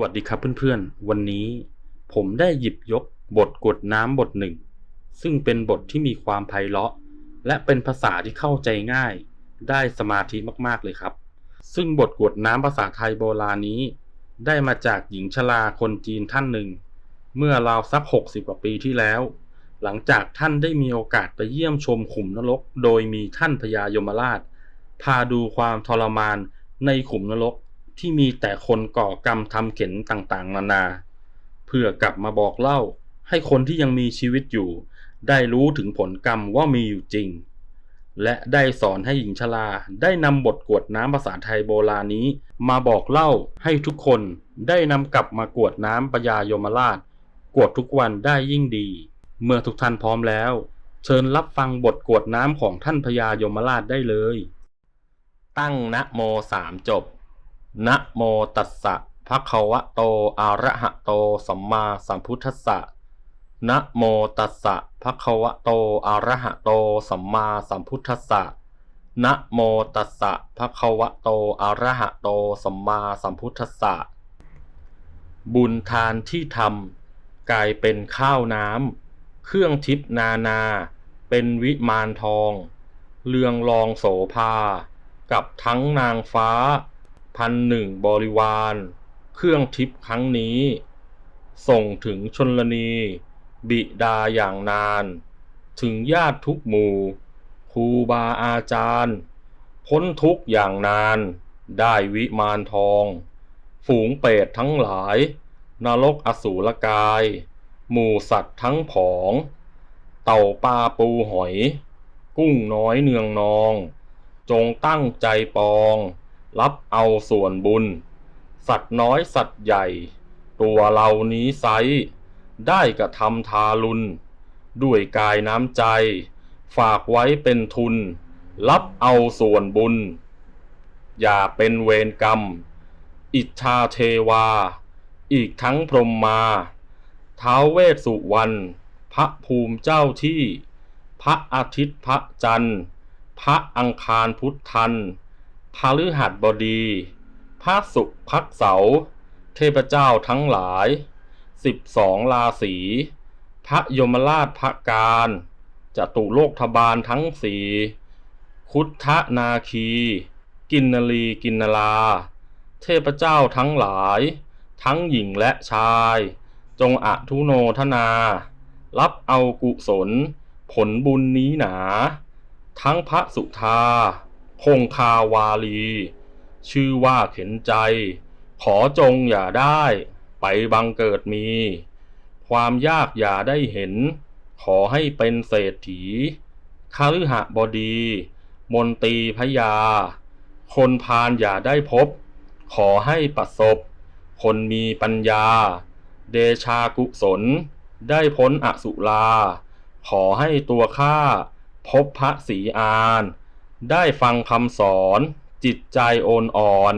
วัสดีครับเพื่อนๆ วันนี้ผมได้หยิบยกบทกวดน้ำบทหนึ่ง ซึ่งเป็นบทที่มีความไพเราะ และเป็นภาษาที่เข้าใจง่าย ได้สมาธิมากๆเลยครับ ซึ่งบทกวดน้ำภาษาไทยโบราณนี้ ได้มาจากหญิงชราคนจีนท่านหนึ่ง เมื่อราวสัก 60 กว่าปีที่แล้ว หลังจากท่านได้มีโอกาสไปเยี่ยมชมขุมนรก โดยมีท่านพญายมราช พาดูความทรมานในขุมนรก ที่มีแต่คนก่อกรรมทำเข็นต่างๆนานา เพื่อกลับมาบอกเล่าให้คนที่ยังมีชีวิตอยู่ ได้รู้ถึงผลกรรมว่ามีอยู่จริง และได้สอนให้หญิงชราได้นำบทกวดน้ำภาษาไทยโบราณนี้ มาบอกเล่าให้ทุกคนได้นำกลับมากวดน้ำปยายมราช กวดทุกวันได้ยิ่งดี เมื่อทุกท่านพร้อมแล้ว เชิญรับฟังบทกวดน้ำของท่านพญายมราชได้เลย ตั้งนะโมสามจบ นะโมตัสสะภะคะวะโตอะระหะโตสัมมาสัมพุทธัสสะนะโมตัสสะภะคะวะโตอะระหะโตสัมมาสัมพุทธัสสะนะโมตัสสะภะคะวะโตอะระหะโตสัมมาสัมพุทธัสสะบุญทานที่ทำกลายเป็นข้าวน้ำเครื่องทิพนานา เป็นวิมานทองเรืองรองโสภา กับทั้งนางฟ้า พันหนึ่งบริวาร เครื่องทิพย์ครั้งนี้ ส่งถึงชนลนี บิดาอย่างนาน ถึงญาติทุกหมู่ครูบาอาจารย์ พ้นทุกอย่างนาน ได้วิมานทอง ฝูงเปรตทั้งหลาย นรกอสูรกาย หมู่สัตว์ทั้งผอง เต่าปลาปูหอย กุ้งน้อยเนืองนอง จงตั้งใจปอง รับเอาส่วนบุญ สัตว์น้อยสัตว์ใหญ่ ตัวเรานี้ไซได้กระทำทารุณ ด้วยกายน้ำใจ ฝากไว้เป็นทุน รับเอาส่วนบุญ อย่าเป็นเวรกรรม อิจฉาเทวา อีกทั้งพรหมมา ท้าวเวสสุวรรณพระภูมิเจ้าที่ พระอาทิตย์พระจันทร์ พระอังคารพุทธัน พฤหัสบดีพระศุกร์พักเสาร์เทพเจ้าทั้งหลายสิบสองราศี พระยมราชพระการจตุโลกทบาลทั้งสี่คุทธนาคี กินนลีกินนลาเทพเจ้าทั้งหลาย ทั้งหญิงและชาย จงอทุโนทนา รับเอากุศล ผลบุญนี้หนา ทั้งพระสุธา คงคาวาลี ชื่อว่าเข็นใจ ขอจงอย่าได้ ไปบังเกิดมี ความยากอย่าได้เห็น ขอให้เป็นเศรษฐีคาฤหบดี มนตีพยา คนพาลอย่าได้พบ ขอให้ประสบ คนมีปัญญา เดชากุศล ได้พ้นอสุรา ขอให้ตัวข้าพบพระศรีอาน ได้ฟังคำสอนจิตใจโอนอ่อน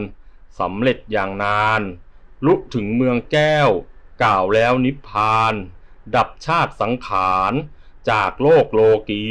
สำเร็จอย่างนาน ลุถึงเมืองแก้ว กล่าวแล้วนิพพาน ดับชาติสังขาร จากโลกโลกี